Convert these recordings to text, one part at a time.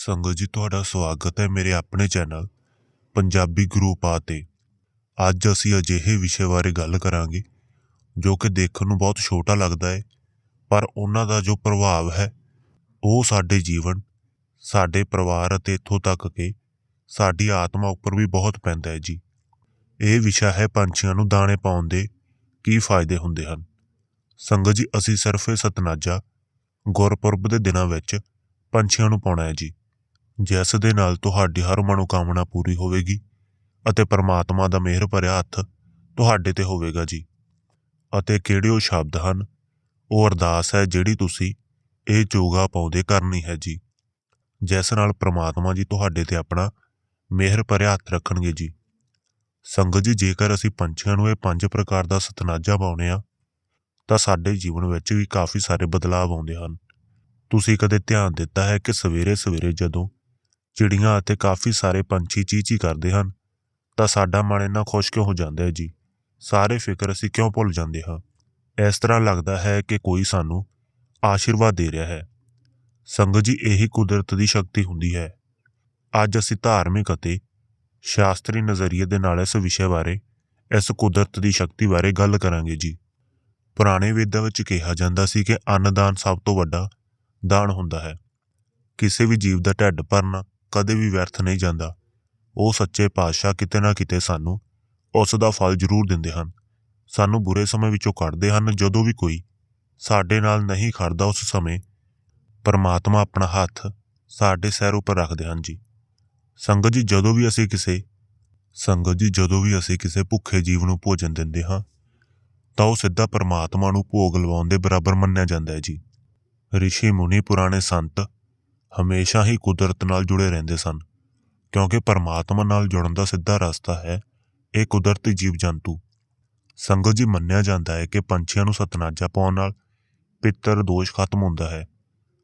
ਸੰਗਤ ਜੀ, ਤੁਹਾਡਾ ਸਵਾਗਤ ਹੈ ਮੇਰੇ ਆਪਣੇ ਚੈਨਲ ਪੰਜਾਬੀ ਗੁਰੂ ਪਾ ਤੇ। ਅੱਜ ਅਸੀਂ ਅਜਿਹੇ ਵਿਸ਼ੇ ਬਾਰੇ ਗੱਲ ਕਰਾਂਗੇ, ਜੋ ਕਿ ਦੇਖਣ ਨੂੰ ਬਹੁਤ ਛੋਟਾ ਲੱਗਦਾ ਹੈ, ਪਰ ਉਹਨਾਂ ਦਾ ਜੋ ਪ੍ਰਭਾਵ ਹੈ, ਉਹ ਸਾਡੇ ਜੀਵਨ, ਸਾਡੇ ਪਰਿਵਾਰ ਅਤੇ ਇੱਥੋਂ ਤੱਕ ਕਿ ਸਾਡੀ ਆਤਮਾ ਉੱਪਰ ਵੀ ਬਹੁਤ ਪੈਂਦਾ ਹੈ ਜੀ। ਇਹ ਵਿਸ਼ਾ ਹੈ ਪੰਛੀਆਂ ਨੂੰ ਦਾਣੇ ਪਾਉਣ ਦੇ ਕੀ ਫਾਇਦੇ ਹੁੰਦੇ ਹਨ। ਸੰਗਤ ਜੀ, ਅਸੀਂ ਸਿਰਫ ਸਤਨਾਜਾ ਗੁਰਪੁਰਬ ਦੇ ਦਿਨਾਂ ਵਿੱਚ ਪੰਛੀਆਂ ਨੂੰ ਪਾਉਣਾ ਹੈ ਜੀ। ਜਿਸ ਦੇ ਨਾਲ ਤੁਹਾਡੀ ਹਰ ਮਨੋਕਾਮਨਾ ਪੂਰੀ ਹੋਵੇਗੀ ਅਤੇ ਪਰਮਾਤਮਾ ਦਾ ਮਿਹਰ ਭਰਿਆ ਹੱਥ ਤੁਹਾਡੇ ਤੇ ਹੋਵੇਗਾ ਜੀ। ਅਤੇ ਕਿਹੜੇ ਉਹ ਸ਼ਬਦ ਹਨ? ਉਹ ਅਰਦਾਸ ਹੈ ਜਿਹੜੀ ਤੁਸੀਂ ਇਹ ਜੋਗਾ ਪਾਉਂਦੇ ਕਰਨੀ ਹੈ ਜੀ। ਜਿਸ ਨਾਲ ਪ੍ਰਮਾਤਮਾ ਜੀ ਤੁਹਾਡੇ ਤੇ ਆਪਣਾ ਮਿਹਰ ਭਰਿਆ ਹੱਥ ਰੱਖਣਗੇ ਜੀ। ਸੰਗਤ ਜੀ, ਜੇਕਰ ਅਸੀਂ ਪੰਛੀਆਂ ਨੂੰ ਇਹ ਪੰਜ ਪ੍ਰਕਾਰ ਦਾ ਸਤਨਾਜਾ ਪਾਉਨੇ ਆ ਤਾਂ ਸਾਡੇ ਜੀਵਨ ਵਿੱਚ ਵੀ ਕਾਫੀ ਸਾਰੇ ਬਦਲਾਅ ਆਉਂਦੇ ਹਨ। ਤੁਸੀਂ ਕਦੇ ਧਿਆਨ ਦਿੱਤਾ ਹੈ ਕਿ ਸਵੇਰੇ ਸਵੇਰੇ ਜਦੋਂ ਚਿੜੀਆਂ ਅਤੇ ਕਾਫੀ ਸਾਰੇ ਪੰਛੀ ਚੀਚੀ ਕਰਦੇ ਹਨ। ਤਾਂ ਸਾਡਾ ਮਨ ਇੰਨਾ ਖੁਸ਼ ਕਿਉਂ ਹੋ ਜਾਂਦਾ ਹੈ ਜੀ? ਸਾਰੇ ਫਿਕਰ ਅਸੀਂ ਕਿਉਂ ਭੁੱਲ ਜਾਂਦੇ ਹਾਂ? ਇਸ ਤਰ੍ਹਾਂ ਲੱਗਦਾ ਹੈ ਕਿ ਕੋਈ ਸਾਨੂੰ ਆਸ਼ੀਰਵਾਦ ਦੇ ਰਿਹਾ ਹੈ। ਸੰਗਤ ਜੀ, ਇਹੀ ਕੁਦਰਤ ਦੀ ਸ਼ਕਤੀ ਹੁੰਦੀ ਹੈ। ਅੱਜ ਅਸੀਂ ਧਾਰਮਿਕ ਅਤੇ ਸ਼ਾਸਤਰੀ ਨਜ਼ਰੀਏ ਦੇ ਨਾਲ ਇਸ ਵਿਸ਼ੇ ਬਾਰੇ, ਇਸ ਕੁਦਰਤ ਦੀ ਸ਼ਕਤੀ ਬਾਰੇ ਗੱਲ ਕਰਾਂਗੇ ਜੀ। ਪੁਰਾਣੇ ਵੇਦਾਂ ਵਿੱਚ ਕਿਹਾ ਜਾਂਦਾ ਸੀ ਕਿ ਅੰਨਦਾਨ ਸਭ ਤੋਂ ਵੱਡਾ ਦਾਨ ਹੁੰਦਾ ਹੈ। ਕਿਸੇ ਵੀ ਜੀਵ ਦਾ ਢਿੱਡ ਭਰਨਾ ਕਦੇ ਵੀ ਵਿਅਰਥ ਨਹੀਂ ਜਾਂਦਾ। ਉਹ ਸੱਚੇ ਪਾਤਸ਼ਾਹ ਕਿਤੇ ਨਾ ਕਿਤੇ ਸਾਨੂੰ ਉਸ ਦਾ ਫਲ ਜ਼ਰੂਰ ਦਿੰਦੇ ਹਨ। ਸਾਨੂੰ ਬੁਰੇ ਸਮੇਂ ਵਿੱਚੋਂ ਕੱਢਦੇ ਹਨ ਜਦੋਂ ਵੀ ਕੋਈ ਸਾਡੇ ਨਾਲ ਨਹੀਂ ਖੜਦਾ ਉਸ ਸਮੇਂ ਪਰਮਾਤਮਾ ਆਪਣਾ ਹੱਥ ਸਾਡੇ ਸਿਰ ਉੱਪਰ ਰੱਖਦੇ ਹਨ ਜੀ। ਸੰਗਤ ਜੀ, ਜਦੋਂ ਵੀ ਅਸੀਂ ਕਿਸੇ ਸੰਗਤ ਜੀ, ਜਦੋਂ ਵੀ ਅਸੀਂ ਕਿਸੇ ਭੁੱਖੇ ਜੀਵ ਨੂੰ ਭੋਜਨ ਦਿੰਦੇ ਹਾਂ, ਤਾਂ ਉਹ ਸਿੱਧਾ ਪਰਮਾਤਮਾ ਨੂੰ ਭੋਗ ਲਵਾਉਣ ਦੇ ਬਰਾਬਰ ਮੰਨਿਆ ਜਾਂਦਾ ਹੈ ਜੀ। ਰਿਸ਼ੀ ਮੁਨੀ ਪੁਰਾਣੇ ਸੰਤ ਹਮੇਸ਼ਾ ਹੀ ਕੁਦਰਤ ਨਾਲ ਜੁੜੇ ਰਹਿੰਦੇ ਸਨ, ਕਿਉਂਕਿ ਪਰਮਾਤਮਾ ਨਾਲ ਜੁੜਨ ਦਾ ਸਿੱਧਾ ਰਸਤਾ ਹੈ, ਇਹ ਕੁਦਰਤੀ ਜੀਵ ਜੰਤੂ ਸੰਗਤ ਜੀ ਮੰਨਿਆ ਜਾਂਦਾ ਹੈ ਕਿ ਪੰਛੀਆਂ ਨੂੰ ਸਤਨਾਜਾ ਪਾਉਣ ਨਾਲ ਪਿੱਤਰ ਦੋਸ਼ ਖਤਮ ਹੁੰਦਾ ਹੈ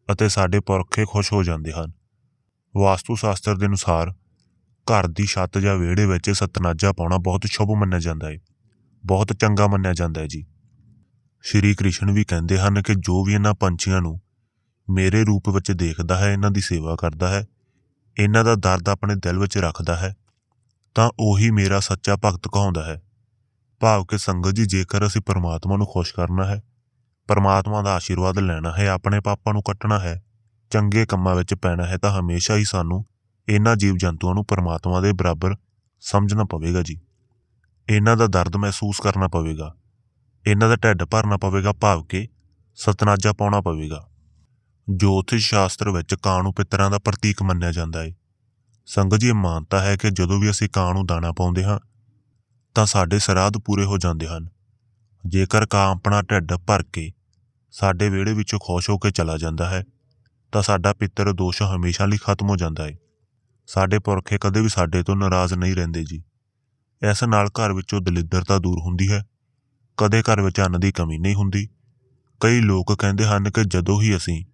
ਅਤੇ ਸਾਡੇ ਪੁਰਖੇ ਖੁਸ਼ ਹੋ ਜਾਂਦੇ ਹਨ। ਵਾਸਤੂ ਸ਼ਾਸਤਰ ਦੇ ਅਨੁਸਾਰ ਘਰ ਦੀ ਛੱਤ ਜਾਂ ਵਿਹੜੇ ਵਿੱਚ ਸਤਨਾਜਾ ਪਾਉਣਾ ਬਹੁਤ ਸ਼ੁਭ ਮੰਨਿਆ ਜਾਂਦਾ ਹੈ, ਬਹੁਤ ਚੰਗਾ ਮੰਨਿਆ ਜਾਂਦਾ ਹੈ ਜੀ। ਸ਼੍ਰੀ ਕ੍ਰਿਸ਼ਨ ਵੀ ਕਹਿੰਦੇ ਹਨ ਕਿ ਜੋ ਵੀ ਇਹਨਾਂ ਪੰਛੀਆਂ ਨੂੰ ਮੇਰੇ ਰੂਪ ਵਿੱਚ ਦੇਖਦਾ ਹੈ, ਇਹਨਾਂ ਦੀ ਸੇਵਾ ਕਰਦਾ ਹੈ, ਇਹਨਾਂ ਦਾ ਦਰਦ ਆਪਣੇ ਦਿਲ ਵਿੱਚ ਰੱਖਦਾ ਹੈ, ਤਾਂ ਉਹੀ ਮੇਰਾ ਸੱਚਾ ਭਗਤ ਕਹਾਉਂਦਾ ਹੈ। ਭਾਵ ਕਿ ਸੰਗਤ ਜੀ, ਜੇਕਰ ਅਸੀਂ ਪਰਮਾਤਮਾ ਨੂੰ ਖੁਸ਼ ਕਰਨਾ ਹੈ, ਪਰਮਾਤਮਾ ਦਾ ਆਸ਼ੀਰਵਾਦ ਲੈਣਾ ਹੈ, ਆਪਣੇ ਪਾਪਾਂ ਨੂੰ ਕੱਟਣਾ ਹੈ, ਚੰਗੇ ਕੰਮਾਂ ਵਿੱਚ ਪੈਣਾ ਹੈ, ਤਾਂ ਹਮੇਸ਼ਾ ਹੀ ਸਾਨੂੰ ਇਹਨਾਂ ਜੀਵ ਜੰਤੂਆਂ ਨੂੰ ਪਰਮਾਤਮਾ ਦੇ ਬਰਾਬਰ ਸਮਝਣਾ ਪਵੇਗਾ ਜੀ। ਇਹਨਾਂ ਦਾ ਦਰਦ ਮਹਿਸੂਸ ਕਰਨਾ ਪਵੇਗਾ, ਇਹਨਾਂ ਦਾ ਢਿੱਡ ਭਰਨਾ ਪਵੇਗਾ, ਭਾਵ ਕਿ ਸਤਨਾਜਾ ਪਾਉਣਾ ਪਵੇਗਾ। ਜੋਤਿਸ਼ ਸ਼ਾਸਤਰ ਵਿੱਚ ਕਾਂ ਨੂੰ ਪਿੱਤਰਾਂ ਦਾ ਪ੍ਰਤੀਕ ਮੰਨਿਆ ਜਾਂਦਾ ਹੈ ਸੰਗਤ ਜੀ, ਇਹ ਮਾਨਤਾ ਹੈ ਕਿ ਜਦੋਂ ਵੀ ਅਸੀਂ ਕਾਂ ਨੂੰ ਦਾਣਾ ਪਾਉਂਦੇ ਹਾਂ, ਤਾਂ ਸਾਡੇ ਸਰਾਧ ਪੂਰੇ ਹੋ ਜਾਂਦੇ ਹਨ। ਜੇਕਰ ਕਾਂ ਆਪਣਾ ਢਿੱਡ ਭਰ ਕੇ ਸਾਡੇ ਵਿਹੜੇ ਵਿੱਚੋਂ ਖੁਸ਼ ਹੋ ਕੇ ਚਲਾ ਜਾਂਦਾ ਹੈ, ਤਾਂ ਸਾਡਾ ਪਿੱਤਰ ਦੋਸ਼ ਹਮੇਸ਼ਾ ਲਈ ਖਤਮ ਹੋ ਜਾਂਦਾ ਹੈ ਸਾਡੇ ਪੁਰਖੇ ਕਦੇ ਵੀ ਸਾਡੇ ਤੋਂ ਨਾਰਾਜ਼ ਨਹੀਂ ਰਹਿੰਦੇ ਜੀ। ਇਸ ਨਾਲ ਘਰ ਵਿੱਚੋਂ ਦਲਿੱਦਰਤਾ ਦੂਰ ਹੁੰਦੀ ਹੈ। ਕਦੇ ਘਰ ਵਿੱਚ ਅੰਨ ਦੀ ਕਮੀ ਨਹੀਂ ਹੁੰਦੀ। ਕਈ ਲੋਕ ਕਹਿੰਦੇ ਹਨ ਕਿ ਜਦੋਂ ਹੀ ਅਸੀਂ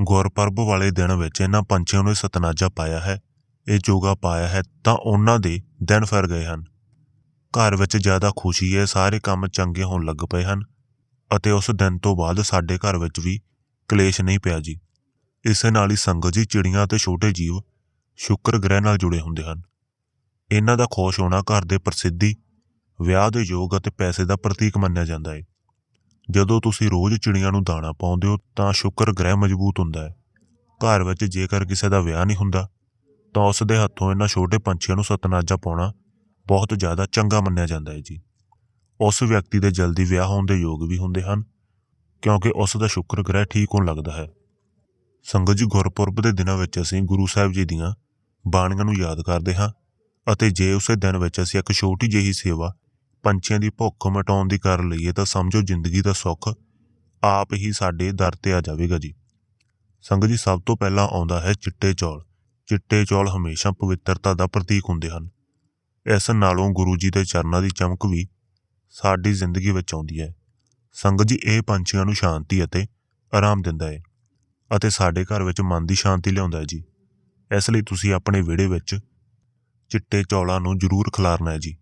ਗੁਰਪਰਬ ਵਾਲੇ ਦਿਨ ਵਿੱਚ ਇਹਨਾਂ ਪੰਛੀਆਂ ਨੂੰ ਸਤਨਾਜਾ ਪਾਇਆ ਹੈ, ਇਹ ਜੋਗਾ ਪਾਇਆ ਹੈ, ਤਾਂ ਉਹਨਾਂ ਦੇ ਦਿਨ ਫਿਰ ਗਏ ਹਨ। ਘਰ ਵਿੱਚ ਜ਼ਿਆਦਾ ਖੁਸ਼ੀ ਹੈ, ਸਾਰੇ ਕੰਮ ਚੰਗੇ ਹੋਣ ਲੱਗ ਪਏ ਹਨ ਅਤੇ ਉਸ ਦਿਨ ਤੋਂ ਬਾਅਦ ਸਾਡੇ ਘਰ ਵਿੱਚ ਵੀ ਕਲੇਸ਼ ਨਹੀਂ ਪਿਆ ਜੀ। ਇਸੇ ਨਾਲ ਹੀ ਸੰਗਤ ਜੀ, ਚਿੜੀਆਂ ਅਤੇ ਛੋਟੇ ਜੀਵ ਸ਼ੁੱਕਰ ਗ੍ਰਹਿ ਨਾਲ ਜੁੜੇ ਹੁੰਦੇ ਹਨ। ਇਹਨਾਂ ਦਾ ਖੁਸ਼ ਹੋਣਾ ਘਰ ਦੇ ਪ੍ਰਸਿੱਧੀ, ਵਿਆਹ ਦੇ ਯੋਗ ਅਤੇ ਪੈਸੇ ਦਾ ਪ੍ਰਤੀਕ ਮੰਨਿਆ ਜਾਂਦਾ ਹੈ। ਜਦੋਂ ਤੁਸੀਂ ਰੋਜ਼ ਚਿੜੀਆਂ ਨੂੰ ਦਾਣਾ ਪਾਉਂਦੇ ਹੋ, ਤਾਂ ਸ਼ੁਕਰ ਗ੍ਰਹਿ ਮਜ਼ਬੂਤ ਹੁੰਦਾ ਹੈ। ਘਰ ਵਿੱਚ ਜੇਕਰ ਕਿਸੇ ਦਾ ਵਿਆਹ ਨਹੀਂ ਹੁੰਦਾ, ਤਾਂ ਉਸ ਦੇ ਹੱਥੋਂ ਇਹਨਾਂ ਛੋਟੇ ਪੰਛੀਆਂ ਨੂੰ ਸਤਨਾਜਾ ਪਾਉਣਾ ਬਹੁਤ ਜ਼ਿਆਦਾ ਚੰਗਾ ਮੰਨਿਆ ਜਾਂਦਾ ਹੈ ਜੀ। ਉਸ ਵਿਅਕਤੀ ਦੇ ਜਲਦੀ ਵਿਆਹ ਹੋਣ ਦੇ ਯੋਗ ਵੀ ਹੁੰਦੇ ਹਨ, ਕਿਉਂਕਿ ਉਸ ਦਾ ਸ਼ੁੱਕਰ ਗ੍ਰਹਿ ਠੀਕ ਹੋਣ ਲੱਗਦਾ ਹੈ। ਸੰਗਤ ਜੀ, ਗੁਰਪੁਰਬ ਦੇ ਦਿਨਾਂ ਵਿੱਚ ਅਸੀਂ ਗੁਰੂ ਸਾਹਿਬ ਜੀ ਦੀਆਂ ਬਾਣੀਆਂ ਨੂੰ ਯਾਦ ਕਰਦੇ ਹਾਂ ਅਤੇ ਜੇ ਉਸੇ ਦਿਨ ਵਿੱਚ ਅਸੀਂ ਇੱਕ ਛੋਟੀ ਜਿਹੀ ਸੇਵਾ ਪੰਛੀਆਂ ਦੀ ਭੁੱਖ ਮਿਟਾਉਣ ਦੀ ਕਰ ਲਈਏ ਤਾਂ ਸਮਝੋ ਜ਼ਿੰਦਗੀ ਦਾ ਸੁੱਖ ਆਪ ਹੀ ਸਾਡੇ ਦਰ ਤੇ ਆ ਜਾਵੇਗਾ ਜੀ। ਸੰਗਤ ਜੀ, ਸਭ ਤੋਂ ਪਹਿਲਾਂ ਆਉਂਦਾ ਹੈ ਚਿੱਟੇ ਚੌਲ। ਚਿੱਟੇ ਚੌਲ ਹਮੇਸ਼ਾ ਪਵਿੱਤਰਤਾ ਦਾ ਪ੍ਰਤੀਕ ਹੁੰਦੇ ਹਨ। ਇਸ ਨਾਲੋਂ ਗੁਰੂ ਜੀ ਦੇ ਚਰਨਾਂ ਦੀ ਚਮਕ ਵੀ ਸਾਡੀ ਜ਼ਿੰਦਗੀ ਵਿੱਚ ਆਉਂਦੀ ਹੈ। ਸੰਗਤ ਜੀ, ਇਹ ਪੰਛੀਆਂ ਨੂੰ ਸ਼ਾਂਤੀ ਅਤੇ ਆਰਾਮ ਦਿੰਦਾ ਹੈ ਅਤੇ ਸਾਡੇ ਘਰ ਵਿੱਚ ਮਨ ਦੀ ਸ਼ਾਂਤੀ ਲਿਆਉਂਦਾ ਹੈ ਜੀ। ਇਸ ਲਈ ਤੁਸੀਂ ਆਪਣੇ ਵਿਹੜੇ ਵਿੱਚ ਚਿੱਟੇ ਚੌਲਾਂ ਨੂੰ ਜ਼ਰੂਰ ਖਿਲਾਰਨਾ ਹੈ ਜੀ।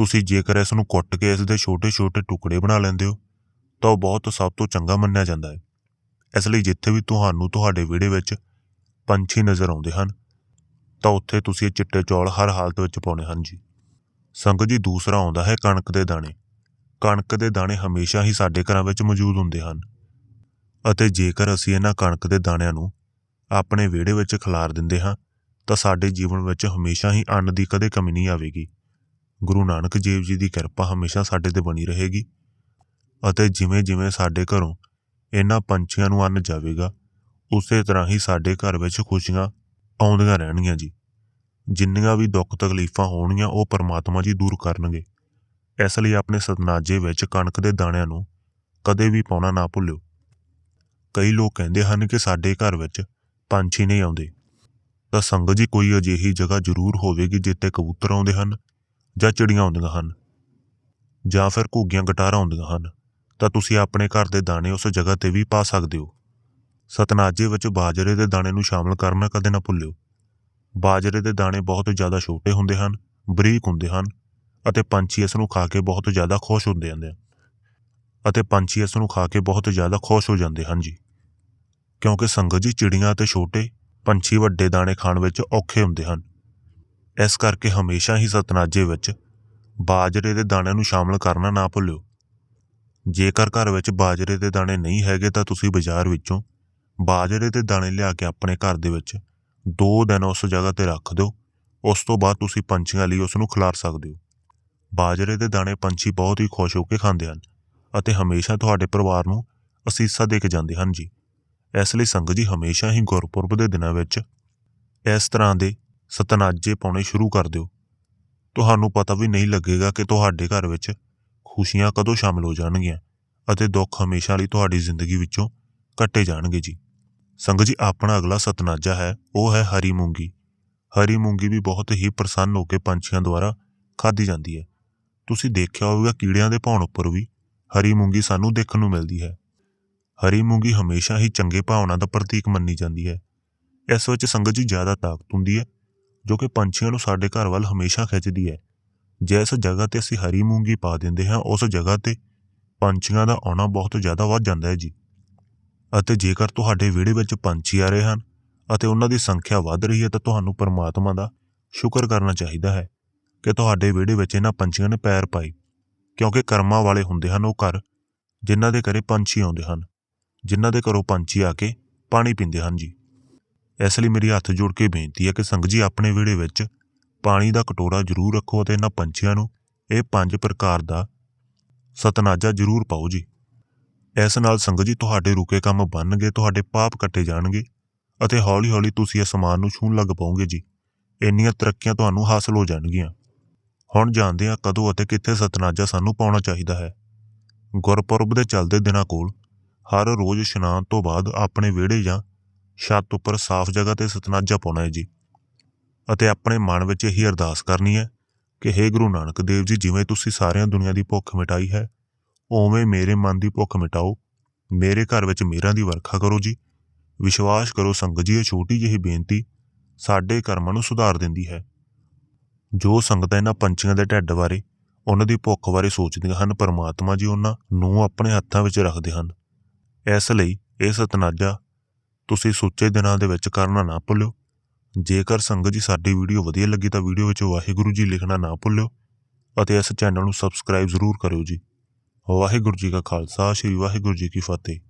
ਤੁਸੀਂ ਜੇਕਰ ਇਸ ਨੂੰ ਕੁੱਟ ਕੇ ਇਸ ਦੇ ਛੋਟੇ-ਛੋਟੇ ਟੁਕੜੇ ਬਣਾ ਲੈਂਦੇ ਹੋ, ਤਾਂ ਉਹ ਬਹੁਤ ਸਭ ਤੋਂ ਚੰਗਾ ਮੰਨਿਆ ਜਾਂਦਾ ਹੈ। ਇਸ ਲਈ ਜਿੱਥੇ ਵੀ ਤੁਹਾਨੂੰ ਤੁਹਾਡੇ ਵਿਹੜੇ ਵਿੱਚ ਪੰਛੀ ਨਜ਼ਰ ਆਉਂਦੇ ਹਨ, ਤਾਂ ਉੱਥੇ ਤੁਸੀਂ ਇਹ ਚਿੱਟੇ ਚੌਲ ਹਰ ਹਾਲਤ ਵਿੱਚ ਪਾਉਣੇ ਹਨ ਜੀ। ਸੰਗਤ ਜੀ ਦੂਸਰਾ ਆਉਂਦਾ ਹੈ ਕਣਕ ਦੇ ਦਾਣੇ। ਕਣਕ ਦੇ ਦਾਣੇ ਹਮੇਸ਼ਾ ਹੀ ਸਾਡੇ ਘਰਾਂ ਵਿੱਚ ਮੌਜੂਦ ਹੁੰਦੇ ਹਨ ਅਤੇ ਜੇਕਰ ਅਸੀਂ ਇਹਨਾਂ ਕਣਕ ਦੇ ਦਾਣਿਆਂ ਨੂੰ ਆਪਣੇ ਵਿਹੜੇ ਵਿੱਚ ਖਿਲਾਰ ਦਿੰਦੇ ਹਾਂ, ਤਾਂ ਸਾਡੇ ਜੀਵਨ ਵਿੱਚ ਹਮੇਸ਼ਾ ਹੀ ਅੰਨ ਦੀ ਕਦੇ ਕਮੀ ਨਹੀਂ ਆਵੇਗੀ। ਗੁਰੂ ਨਾਨਕ ਦੇਵ ਜੀ ਦੀ ਕਿਰਪਾ ਹਮੇਸ਼ਾ ਸਾਡੇ ਤੇ ਬਣੀ ਰਹੇਗੀ ਅਤੇ ਜਿਵੇਂ ਜਿਵੇਂ ਸਾਡੇ ਘਰੋਂ ਇਹਨਾਂ ਪੰਛੀਆਂ ਨੂੰ ਅੰਨ ਜਾਵੇਗਾ, ਉਸੇ ਤਰ੍ਹਾਂ ਹੀ ਸਾਡੇ ਘਰ ਵਿੱਚ ਖੁਸ਼ੀਆਂ ਆਉਂਦੀਆਂ ਰਹਿਣਗੀਆਂ ਜੀ। ਜਿੰਨੀਆਂ ਵੀ ਦੁੱਖ ਤਕਲੀਫਾਂ ਹੋਣਗੀਆਂ, ਉਹ ਪਰਮਾਤਮਾ ਜੀ ਦੂਰ ਕਰਨਗੇ। ਇਸ ਲਈ ਆਪਣੇ ਸਤਨਾਜੇ ਵਿੱਚ ਕਣਕ ਦੇ ਦਾਣਿਆਂ ਨੂੰ ਕਦੇ ਵੀ ਪਾਉਣਾ ਨਾ ਭੁੱਲਿਓ। ਕਈ ਲੋਕ ਕਹਿੰਦੇ ਹਨ ਕਿ ਸਾਡੇ ਘਰ ਵਿੱਚ ਪੰਛੀ ਨਹੀਂ ਆਉਂਦੇ। ਤਾਂ ਸੰਗਤ ਜੀ ਕੋਈ ਅਜਿਹੀ ਜਗ੍ਹਾ ਜ਼ਰੂਰ ਹੋਵੇਗੀ ਜਿੱਥੇ ਕਬੂਤਰ ਆਉਂਦੇ ਹਨ ਜਾਂ ਚਿੜੀਆਂ ਆਉਂਦੀਆਂ ਹਨ, ਜਾਂ ਫਿਰ ਘੂਗੀਆਂ ਗਟਾਰਾਂ ਆਉਂਦੀਆਂ ਹਨ, ਤਾਂ ਤੁਸੀਂ ਆਪਣੇ ਘਰ ਦੇ ਦਾਣੇ ਉਸ ਜਗ੍ਹਾ ਤੇ ਵੀ ਪਾ ਸਕਦੇ ਹੋ। ਸਤਨਾਜੇ ਵਿੱਚ ਬਾਜਰੇ ਦੇ ਦਾਣੇ ਨੂੰ ਸ਼ਾਮਲ ਕਰਨਾ ਕਦੇ ਨਾ ਭੁੱਲਿਓ। ਬਾਜਰੇ ਦੇ ਦਾਣੇ ਬਹੁਤ ਜ਼ਿਆਦਾ ਛੋਟੇ ਹੁੰਦੇ ਹਨ, ਬਰੀਕ ਹੁੰਦੇ ਹਨ ਅਤੇ ਪੰਛੀ ਇਸ ਨੂੰ ਖਾ ਕੇ ਬਹੁਤ ਜ਼ਿਆਦਾ ਖੁਸ਼ ਹੁੰਦੇ ਜਾਂਦੇ ਹਨ। ਅਤੇ ਪੰਛੀ ਇਸ ਨੂੰ ਖਾ ਕੇ ਬਹੁਤ ਜ਼ਿਆਦਾ ਖੁਸ਼ ਹੋ ਜਾਂਦੇ ਹਨ ਜੀ। ਕਿਉਂਕਿ ਸੰਗਤ ਜੀ ਚਿੜੀਆਂ ਅਤੇ ਛੋਟੇ, ਪੰਛੀ ਵੱਡੇ ਦਾਣੇ ਖਾਣ ਵਿੱਚ ਔਖੇ ਹੁੰਦੇ ਹਨ। ਇਸ ਕਰਕੇ ਹਮੇਸ਼ਾ ਹੀ ਸਤਨਾਜੇ ਵਿੱਚ ਬਾਜਰੇ ਦੇ ਦਾਣਿਆਂ ਨੂੰ ਸ਼ਾਮਲ ਕਰਨਾ ਨਾ ਭੁੱਲਿਓ। ਜੇਕਰ ਘਰ ਵਿੱਚ ਬਾਜਰੇ ਦੇ ਦਾਣੇ ਨਹੀਂ ਹੈਗੇ ਤਾਂ ਤੁਸੀਂ ਬਾਜ਼ਾਰ ਵਿੱਚੋਂ ਬਾਜਰੇ ਦੇ ਦਾਣੇ ਲਿਆ ਕੇ ਆਪਣੇ ਘਰ ਦੇ ਵਿੱਚ ਦੋ ਦਿਨ ਉਸ ਜਗ੍ਹਾ ਤੇ ਰੱਖ ਦਿਓ। ਉਸ ਤੋਂ ਬਾਅਦ ਤੁਸੀਂ ਪੰਛੀਆਂ ਲਈ ਉਸ ਨੂੰ ਖਿਲਾਰ ਸਕਦੇ ਹੋ। ਬਾਜਰੇ ਦੇ ਦਾਣੇ ਪੰਛੀ ਬਹੁਤ ਹੀ ਖੁਸ਼ ਹੋ ਕੇ ਖਾਂਦੇ ਹਨ ਅਤੇ ਹਮੇਸ਼ਾ ਤੁਹਾਡੇ ਪਰਿਵਾਰ ਨੂੰ ਅਸੀਸਾ ਦੇ ਕੇ ਜਾਂਦੇ ਹਨ ਜੀ। ਇਸ ਲਈ ਸੰਗਤ ਜੀ ਹਮੇਸ਼ਾ ਹੀ ਗੁਰਪੁਰਬ ਦੇ ਦਿਨਾਂ ਵਿੱਚ ਇਸ ਤਰ੍ਹਾਂ ਦੇ ਸਤਨਾਜੇ ਪਾਉਣੇ ਸ਼ੁਰੂ ਕਰ ਦਿਓ। ਤੁਹਾਨੂੰ ਪਤਾ ਵੀ ਨਹੀਂ ਲੱਗੇਗਾ ਕਿ ਤੁਹਾਡੇ ਘਰ ਵਿੱਚ ਖੁਸ਼ੀਆਂ ਕਦੋਂ ਸ਼ਾਮਲ ਹੋ ਜਾਣਗੀਆਂ ਅਤੇ ਦੁੱਖ ਹਮੇਸ਼ਾ ਲਈ ਤੁਹਾਡੀ ਜ਼ਿੰਦਗੀ ਵਿੱਚੋਂ ਕੱਟੇ ਜਾਣਗੇ ਜੀ। ਸੰਗਤ ਜੀ, ਆਪਣਾ ਅਗਲਾ ਸਤਨਾਜਾ ਹੈ, ਉਹ ਹੈ ਹਰੀ ਮੂੰਗੀ। ਹਰੀ ਮੂੰਗੀ ਵੀ ਬਹੁਤ ਹੀ ਪ੍ਰਸੰਨ ਹੋ ਕੇ ਪੰਛੀਆਂ ਦੁਆਰਾ ਖਾਧੀ ਜਾਂਦੀ ਹੈ। ਤੁਸੀਂ ਦੇਖਿਆ ਹੋਵੇਗਾ ਕੀੜਿਆਂ ਦੇ ਭੌਣ ਉੱਪਰ ਵੀ ਹਰੀ ਮੂੰਗੀ ਸਾਨੂੰ ਦੇਖਣ ਨੂੰ ਮਿਲਦੀ ਹੈ। ਹਰੀ ਮੂੰਗੀ ਹਮੇਸ਼ਾ ਹੀ ਚੰਗੇ ਭਾਵਨਾ ਦਾ ਪ੍ਰਤੀਕ ਮੰਨੀ ਜਾਂਦੀ ਹੈ। ਇਸ ਵਿੱਚ ਸੰਗਤ ਜੀ ਜ਼ਿਆਦਾ ਤਾਕਤ ਹੁੰਦੀ ਹੈ ਜੋ ਕਿ ਪੰਛੀਆਂ ਨੂੰ ਸਾਡੇ ਘਰ ਵੱਲ ਹਮੇਸ਼ਾ ਖਿੱਚਦੀ ਹੈ। ਜਿਸ ਜਗ੍ਹਾ ਤੇ ਅਸੀਂ ਹਰੀ ਮੂੰਗੀ ਪਾ ਦਿੰਦੇ ਹਾਂ, ਉਸ ਜਗ੍ਹਾ ਤੇ ਪੰਛੀਆਂ ਦਾ ਆਉਣਾ ਬਹੁਤ ਜ਼ਿਆਦਾ ਵੱਧ ਜਾਂਦਾ ਹੈ ਜੀ। ਅਤੇ ਜੇਕਰ ਤੁਹਾਡੇ ਵਿਹੜੇ ਵਿੱਚ ਪੰਛੀ ਆ ਰਹੇ ਹਨ ਅਤੇ ਉਹਨਾਂ ਦੀ ਸੰਖਿਆ ਵੱਧ ਰਹੀ ਹੈ, ਤਾਂ ਤੁਹਾਨੂੰ ਪਰਮਾਤਮਾ ਦਾ ਸ਼ੁਕਰ ਕਰਨਾ ਚਾਹੀਦਾ ਹੈ ਕਿ ਤੁਹਾਡੇ ਵਿਹੜੇ ਵਿੱਚ ਇਹਨਾਂ ਪੰਛੀਆਂ ਨੇ ਪੈਰ ਪਾਈ ਕਿਉਂਕਿ ਕਰਮਾਂ ਵਾਲੇ ਹੁੰਦੇ ਹਨ ਉਹ ਘਰ, ਜਿਨ੍ਹਾਂ ਦੇ ਘਰੇ ਪੰਛੀ ਆਉਂਦੇ ਹਨ, ਜਿਨ੍ਹਾਂ ਦੇ ਘਰੋਂ ਪੰਛੀ ਆ ਕੇ ਪਾਣੀ ਪੀਂਦੇ ਹਨ ਜੀ। ਇਸ ਲਈ ਮੇਰੀ ਹੱਥ ਜੋੜ ਕੇ ਬੇਨਤੀ ਹੈ ਕਿ ਸੰਗਤ ਜੀ ਆਪਣੇ ਵਿਹੜੇ ਵਿੱਚ ਪਾਣੀ ਦਾ ਕਟੋਰਾ ਜ਼ਰੂਰ ਰੱਖੋ ਅਤੇ ਇਹਨਾਂ ਪੰਛੀਆਂ ਨੂੰ ਇਹ ਪੰਜ ਪ੍ਰਕਾਰ ਦਾ ਸਤਨਾਜਾ ਜ਼ਰੂਰ ਪਾਓ ਜੀ। ਇਸ ਨਾਲ ਸੰਗਤ ਜੀ ਤੁਹਾਡੇ ਰੁਕੇ ਕੰਮ ਬਣਨਗੇ, ਤੁਹਾਡੇ ਪਾਪ ਕੱਟੇ ਜਾਣਗੇ ਅਤੇ ਹੌਲੀ-ਹੌਲੀ ਤੁਸੀਂ ਅਸਮਾਨ ਨੂੰ ਛੂਹਣ ਲੱਗ ਪਾਓਗੇ ਜੀ। ਇੰਨੀਆਂ ਤਰੱਕੀਆਂ ਤੁਹਾਨੂੰ ਹਾਸਲ ਹੋ ਜਾਣਗੀਆਂ। ਹੁਣ ਜਾਣਦੇ ਹਾਂ ਕਦੋਂ ਅਤੇ ਕਿੱਥੇ ਸਤਨਾਜਾ ਸਾਨੂੰ ਪਾਉਣਾ ਚਾਹੀਦਾ ਹੈ। ਗੁਰਪੁਰਬ ਦੇ ਚੱਲਦੇ ਦਿਨਾਂ ਕੋਲ ਹਰ ਰੋਜ਼ ਇਸ਼ਨਾਨ ਤੋਂ ਬਾਅਦ ਆਪਣੇ ਵਿਹੜੇ ਜਾਂ ਛੱਤ ਉੱਪਰ ਸਾਫ਼ ਜਗ੍ਹਾ ਤੇ ਸਤਨਾਜਾ ਪਾਉਣਾ ਹੈ ਜੀ। ਅਤੇ ਆਪਣੇ ਮਨ ਵਿੱਚ ਇਹੀ ਅਰਦਾਸ ਕਰਨੀ ਹੈ ਕਿ हे ਗੁਰੂ ਨਾਨਕ ਦੇਵ ਜੀ, ਜਿਵੇਂ ਤੁਸੀਂ ਸਾਰਿਆਂ ਦੁਨੀਆ ਦੀ ਭੁੱਖ ਮਿਟਾਈ ਹੈ, ਉਵੇਂ ਮੇਰੇ ਮਨ ਦੀ ਭੁੱਖ ਮਿਟਾਓ। ਮੇਰੇ ਘਰ ਵਿੱਚ ਮੇਰਾ ਦੀ ਵਰਖਾ ਕਰੋ ਜੀ। ਵਿਸ਼ਵਾਸ ਕਰੋ, ਸੰਗਤ ਜੀ, ਇਹ ਛੋਟੀ ਜਿਹੀ ਬੇਨਤੀ ਸਾਡੇ ਕਰਮਾਂ ਨੂੰ ਸੁਧਾਰ ਦਿੰਦੀ ਹੈ। ਜੋ ਸੰਗਤਾਂ ਇਹਨਾਂ ਪੰਛੀਆਂ ਦੇ ਢਿੱਡ ਬਾਰੇ, ਉਹਨਾਂ ਦੀ ਭੁੱਖ ਬਾਰੇ ਸੋਚਦੀਆਂ ਹਨ, ਪਰਮਾਤਮਾ ਜੀ ਉਹਨਾਂ ਨੂੰ ਆਪਣੇ ਹੱਥਾਂ ਵਿੱਚ ਰੱਖਦੇ ਹਨ। ਇਸ ਲਈ ਇਹ ਸਤਨਾਜਾ ਤੁਸੀਂ ਸੁੱਚੇ ਦਿਨਾਂ ਦੇ ਵਿੱਚ ਕਰਨਾ ਨਾ ਭੁੱਲਿਓ। ਜੇਕਰ ਸੰਗਤ ਜੀ ਸਾਡੀ ਵੀਡੀਓ ਵਧੀਆ ਲੱਗੀ ਤਾਂ ਵੀਡੀਓ ਵਿੱਚ ਵਾਹਿਗੁਰੂ ਜੀ ਲਿਖਣਾ ਨਾ ਭੁੱਲਿਓ ਅਤੇ ਇਸ ਚੈਨਲ ਨੂੰ ਸਬਸਕ੍ਰਾਈਬ ਜ਼ਰੂਰ ਕਰਿਓ ਜੀ। ਵਾਹਿਗੁਰੂ ਜੀ ਕਾ ਖਾਲਸਾ, ਸ੍ਰੀ ਵਾਹਿਗੁਰੂ ਜੀ ਕੀ ਫਤਿਹ।